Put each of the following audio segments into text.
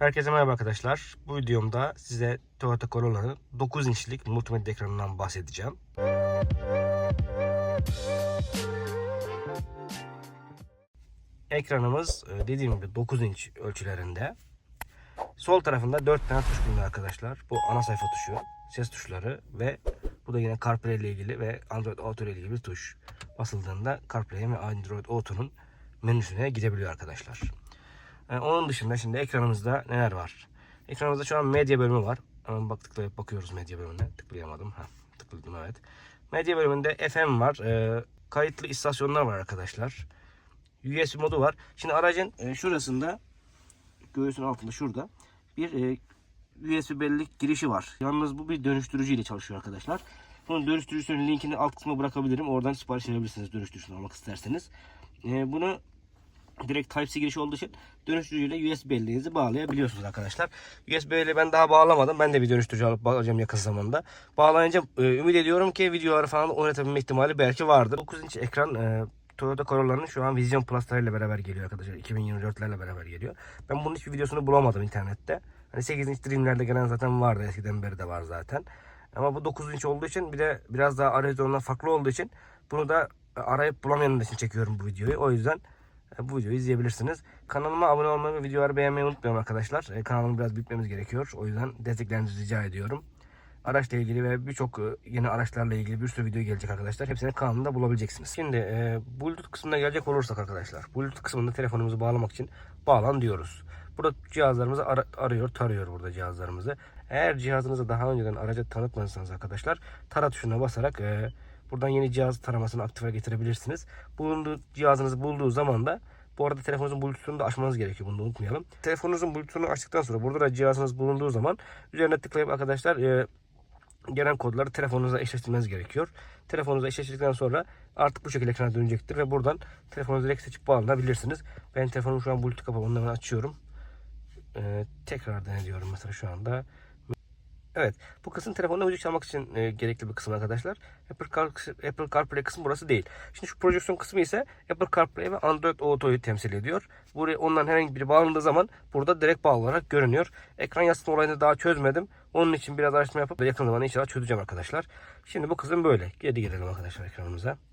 Herkese merhaba arkadaşlar. Bu videomda size Toyota Corolla'nın 9 inçlik multimedya ekranından bahsedeceğim. Ekranımız e, dediğim gibi 9 inç ölçülerinde. Sol tarafında 4 tane tuş bulunuyor arkadaşlar. Bu ana sayfa tuşu, ses tuşları ve bu da yine CarPlay ile ilgili ve Android Auto ile ilgili bir tuş. Basıldığında CarPlay ve Android Auto'nun menüsüne gidebiliyor arkadaşlar. Ee, onun dışında şimdi ekranımızda neler var? Ekranımızda şu an medya bölümü var. Hemen bak tıklayıp bakıyoruz medya bölümüne. Tıklayamadım. Ha, tıkladım evet. Medya bölümünde FM var. Ee, kayıtlı istasyonlar var arkadaşlar. USB modu var. Şimdi aracın e, şurasında göğsün altında şurada bir e, USB bellelik girişi var. Yalnız bu bir dönüştürücü ile çalışıyor arkadaşlar. Bunun dönüştürücüsünün linkini alt kısma bırakabilirim. Oradan sipariş verebilirsiniz dönüştürücüsünü almak isterseniz. E, bunu direkt Type-C girişi olduğu için dönüştürücüyle USB belleğinizi bağlayabiliyorsunuz arkadaşlar. USB ile ben daha bağlamadım. Ben de bir dönüştürücü alıp bağlayacağım yakın zamanda. Bağlayınca e, ümit ediyorum ki videoları falan oynatabilme ihtimali belki vardır. 9 inç ekran e, Toyota Corolla'nın şu an Vision Plus'larıyla beraber geliyor arkadaşlar. 2024'lerle beraber geliyor. Ben bunun hiçbir videosunu bulamadım internette. Hani 8 inç Dream'lerde gelen zaten vardı. Eskiden beri de var zaten. Ama bu 9 inç olduğu için bir de biraz daha arayüzü ondan farklı olduğu için bunu da e, arayıp bulamayanlar için çekiyorum bu videoyu. O yüzden bu videoyu izleyebilirsiniz. Kanalıma abone olmayı ve videoları beğenmeyi unutmayın arkadaşlar. E, kanalımı biraz büyütmemiz gerekiyor. O yüzden desteklerinizi rica ediyorum. Araçla ilgili ve birçok e, yeni araçlarla ilgili bir sürü video gelecek arkadaşlar. Hepsini kanalımda bulabileceksiniz. Şimdi e, Bluetooth kısmına gelecek olursak arkadaşlar. Bluetooth kısmında telefonumuzu bağlamak için bağlan diyoruz. Burada cihazlarımızı ar- arıyor, tarıyor burada cihazlarımızı. Eğer cihazınızı daha önceden araca tanıtmadıysanız arkadaşlar tara tuşuna basarak e, buradan yeni cihaz taramasını aktive getirebilirsiniz. Bulunduğu cihazınızı bulduğu zaman da bu arada telefonunuzun Bluetooth'unu da açmanız gerekiyor. Bunu da unutmayalım. Telefonunuzun Bluetooth'unu açtıktan sonra burada da cihazınız bulunduğu zaman üzerine tıklayıp arkadaşlar e, gelen kodları telefonunuza eşleştirmeniz gerekiyor. Telefonunuza eşleştirdikten sonra artık bu şekilde ekrana dönecektir ve buradan telefonunuzu direkt seçip bağlanabilirsiniz. Ben telefonum şu an Bluetooth kapalı. Onu açıyorum. Ee, tekrar denediyorum mesela şu anda. Evet, bu kısım telefonda müzik çalmak için e, gerekli bir kısım arkadaşlar. Apple, Car, Apple CarPlay kısmı burası değil. Şimdi şu projeksiyon kısmı ise Apple CarPlay ve Android Auto'yu temsil ediyor. Buraya ondan herhangi biri bağlandığı zaman burada direkt bağlı olarak görünüyor. Ekran yansıtma olayını daha çözmedim. Onun için biraz araştırma yapıp yakın zamanda inşallah çözeceğim arkadaşlar. Şimdi bu kısım böyle. Geri gelelim arkadaşlar ekranımıza.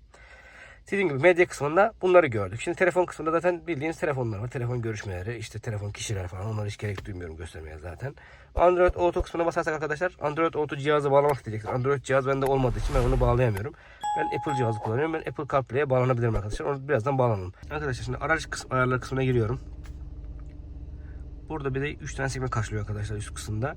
Dediğim gibi medya kısmında bunları gördük. Şimdi telefon kısmında zaten bildiğiniz telefonlar var. Telefon görüşmeleri, işte telefon kişiler falan. Onları hiç gerek duymuyorum göstermeye zaten. Android Auto kısmına basarsak arkadaşlar Android Auto cihazı bağlamak isteyeceksiniz. Android cihaz bende olmadığı için ben onu bağlayamıyorum. Ben Apple cihazı kullanıyorum. Ben Apple CarPlay'e bağlanabilirim arkadaşlar. Onu birazdan bağlanalım. Arkadaşlar şimdi araç kısmı, ayarlar kısmına giriyorum. Burada bir de 3 tane sekme karşılıyor arkadaşlar üst kısımda.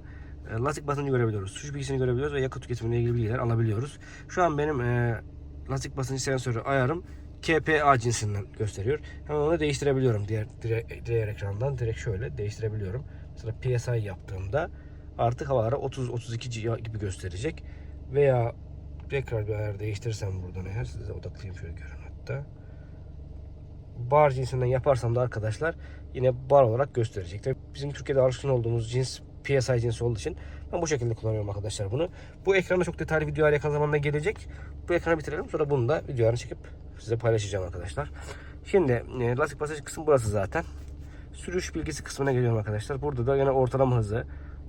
E, lastik basıncı görebiliyoruz. Suç bilgisini görebiliyoruz ve yakıt tüketimiyle ilgili bilgiler alabiliyoruz. Şu an benim e, lastik basıncı sensörü ayarım KPA cinsinden gösteriyor. Hemen onu değiştirebiliyorum diğer, diğer, diğer ekrandan. Direkt şöyle değiştirebiliyorum. Mesela PSI yaptığımda artık havalara 30-32 gibi gösterecek. Veya tekrar bir ayar değiştirirsem buradan eğer size odaklayayım şöyle görün hatta. Bar cinsinden yaparsam da arkadaşlar yine bar olarak gösterecek. Tabii bizim Türkiye'de alışkın olduğumuz cins PSI cinsi olduğu için ben bu şekilde kullanıyorum arkadaşlar bunu. Bu ekranda çok detaylı videolar yakın zamanda gelecek. Bu ekranı bitirelim sonra bunu da videolarını çekip size paylaşacağım arkadaşlar. Şimdi e, lastik basıncı kısmı burası zaten. Sürüş bilgisi kısmına geliyorum arkadaşlar. Burada da yine ortalama hızı,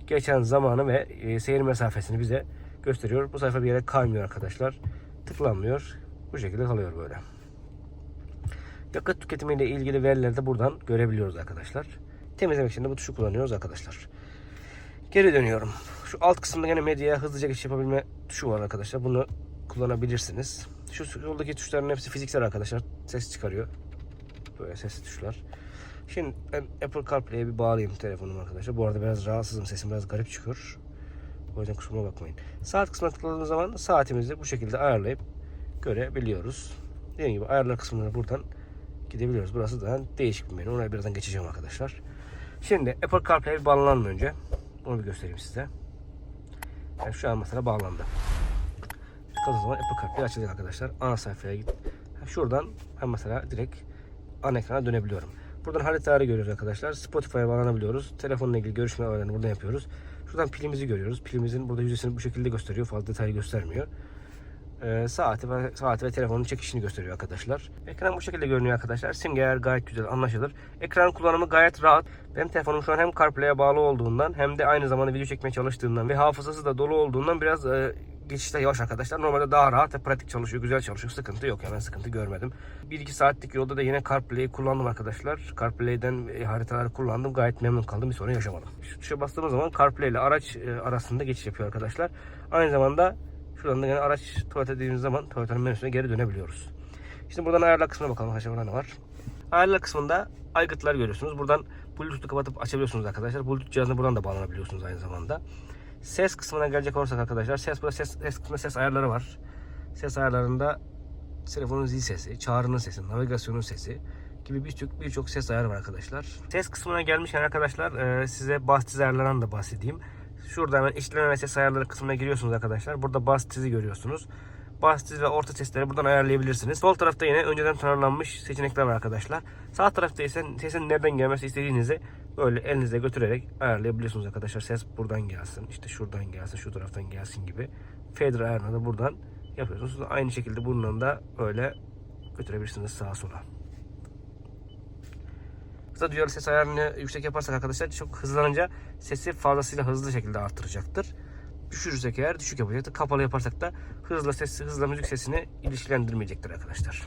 geçen zamanı ve e, seyir mesafesini bize gösteriyor. Bu sayfa bir yere kaymıyor arkadaşlar. Tıklanmıyor. Bu şekilde kalıyor böyle. Yakıt tüketimiyle ilgili verileri de buradan görebiliyoruz arkadaşlar. Temizlemek için de bu tuşu kullanıyoruz arkadaşlar. Geri dönüyorum. Şu alt kısımda yine medyaya hızlıca geçiş yapabilme tuşu var arkadaşlar. Bunu kullanabilirsiniz. Şu soldaki tuşların hepsi fiziksel arkadaşlar. Ses çıkarıyor. Böyle sesli tuşlar. Şimdi ben Apple CarPlay'e bir bağlayayım telefonumu arkadaşlar. Bu arada biraz rahatsızım. Sesim biraz garip çıkıyor. O yüzden kusuruma bakmayın. Saat kısmına tıkladığımız zaman saatimizi bu şekilde ayarlayıp görebiliyoruz. Dediğim gibi ayarlar kısmına buradan gidebiliyoruz. Burası da değişik bir menü. Ona birazdan geçeceğim arkadaşlar. Şimdi Apple CarPlay'e bağlanalım önce. Onu bir göstereyim size. Yani şu an mesela bağlandı. Tıkladığı zaman Apple CarPlay açılacak arkadaşlar. Ana sayfaya git. Şuradan ben mesela direkt ana ekrana dönebiliyorum. Buradan haritaları görüyoruz arkadaşlar. Spotify'a bağlanabiliyoruz. Telefonla ilgili görüşme ayarlarını burada yapıyoruz. Şuradan pilimizi görüyoruz. Pilimizin burada yüzdesini bu şekilde gösteriyor. Fazla detaylı göstermiyor. E, saati ve saati ve telefonun çekişini gösteriyor arkadaşlar. Ekran bu şekilde görünüyor arkadaşlar. Simgeler gayet güzel anlaşılır. Ekran kullanımı gayet rahat. Benim telefonum şu an hem CarPlay'e bağlı olduğundan hem de aynı zamanda video çekmeye çalıştığından ve hafızası da dolu olduğundan biraz e, geçişte yavaş arkadaşlar. Normalde daha rahat ve pratik çalışıyor, güzel çalışıyor. Sıkıntı yok yani sıkıntı görmedim. 1-2 saatlik yolda da yine CarPlay'i kullandım arkadaşlar. CarPlay'den e, haritaları kullandım. Gayet memnun kaldım. Bir sorun yaşamadım. Şu tuşa bastığımız zaman CarPlay ile araç e, arasında geçiş yapıyor arkadaşlar. Aynı zamanda şuradan da yine araç tuvalete dediğimiz zaman tuvaletin menüsüne geri dönebiliyoruz. Şimdi buradan ayarlar kısmına bakalım arkadaşlar burada ne var. Ayarlar kısmında aygıtlar görüyorsunuz. Buradan Bluetooth'u kapatıp açabiliyorsunuz arkadaşlar. Bluetooth cihazına buradan da bağlanabiliyorsunuz aynı zamanda. Ses kısmına gelecek olursak arkadaşlar ses burada ses, ses kısmında ses ayarları var. Ses ayarlarında telefonun zil sesi, çağrının sesi, navigasyonun sesi gibi birçok birçok ses ayarı var arkadaşlar. Ses kısmına gelmişken arkadaşlar size bas tiz ayarlarından da bahsedeyim. Şurada hemen işleme ses ayarları kısmına giriyorsunuz arkadaşlar. Burada bas tizi görüyorsunuz. Bas tiz ve orta sesleri buradan ayarlayabilirsiniz. Sol tarafta yine önceden tanımlanmış seçenekler var arkadaşlar. Sağ tarafta ise sesin nereden gelmesi istediğinizi böyle elinizle götürerek ayarlayabiliyorsunuz arkadaşlar. Ses buradan gelsin, işte şuradan gelsin, şu taraftan gelsin gibi. Fader ayarını da buradan yapıyorsunuz. Aynı şekilde bundan da böyle götürebilirsiniz sağa sola. Kısa duyarlı ses ayarını yüksek yaparsak arkadaşlar çok hızlanınca sesi fazlasıyla hızlı şekilde artıracaktır. Düşürürsek eğer düşük yapacaktır. Kapalı yaparsak da hızla ses, hızla müzik sesini ilişkilendirmeyecektir arkadaşlar.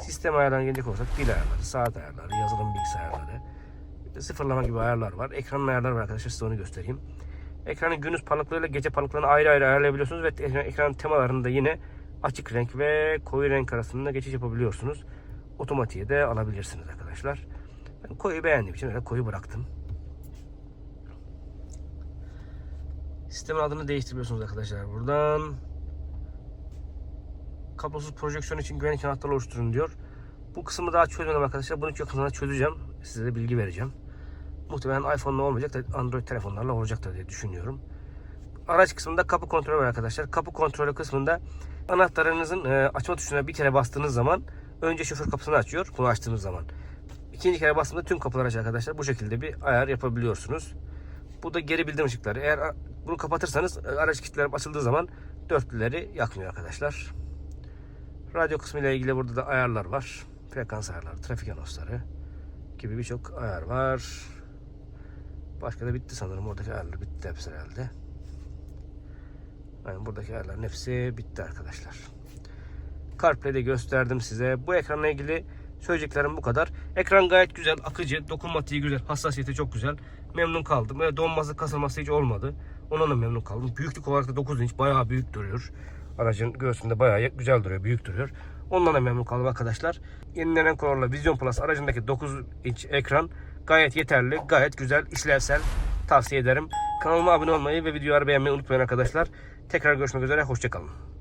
Sistem ayarlarına gelecek olursak dil ayarları, saat ayarları, yazılım bilgisayar ayarları, sıfırlama gibi ayarlar var. Ekranın ayarları var arkadaşlar size onu göstereyim. Ekranın gündüz parlaklığıyla gece parlaklığını ayrı ayrı ayarlayabiliyorsunuz ve ekran- temalarında yine açık renk ve koyu renk arasında geçiş yapabiliyorsunuz. Otomatiğe de alabilirsiniz arkadaşlar. Koyu beğendiğim için öyle koyu bıraktım. Sistemin adını değiştiriyorsunuz arkadaşlar buradan. Kablosuz projeksiyon için güvenlik anahtarı oluşturun diyor. Bu kısmı daha çözmedim arkadaşlar. Bunu çok yakında çözeceğim. Size de bilgi vereceğim. Muhtemelen iPhone'la olmayacak da Android telefonlarla olacaktır diye düşünüyorum. Araç kısmında kapı kontrolü var arkadaşlar. Kapı kontrolü kısmında anahtarınızın e, açma tuşuna bir kere bastığınız zaman önce şoför kapısını açıyor. Bunu açtığınız zaman. İkinci kere bastığında tüm kapılar açar arkadaşlar. Bu şekilde bir ayar yapabiliyorsunuz. Bu da geri bildirim ışıkları. Eğer bunu kapatırsanız e, araç kilitleri açıldığı zaman dörtlüleri yakmıyor arkadaşlar. Radyo kısmı ile ilgili burada da ayarlar var. Frekans ayarları, trafik anonsları gibi birçok ayar var. Başka da bitti sanırım. Oradaki ayarlar bitti hepsi herhalde. Yani buradaki ayarların hepsi bitti arkadaşlar. CarPlay'de gösterdim size. Bu ekranla ilgili söyleyeceklerim bu kadar. Ekran gayet güzel, akıcı, dokunmatiği güzel, hassasiyeti çok güzel. Memnun kaldım. Ve donması, kasılması hiç olmadı. Ondan da memnun kaldım. Büyüklük olarak da 9 inç bayağı büyük duruyor. Aracın göğsünde bayağı güzel duruyor, büyük duruyor. Ondan da memnun kaldım arkadaşlar. Yenilenen Corolla Vision Plus aracındaki 9 inç ekran gayet yeterli, gayet güzel, işlevsel. Tavsiye ederim. Kanalıma abone olmayı ve videoları beğenmeyi unutmayın arkadaşlar. Tekrar görüşmek üzere, hoşçakalın.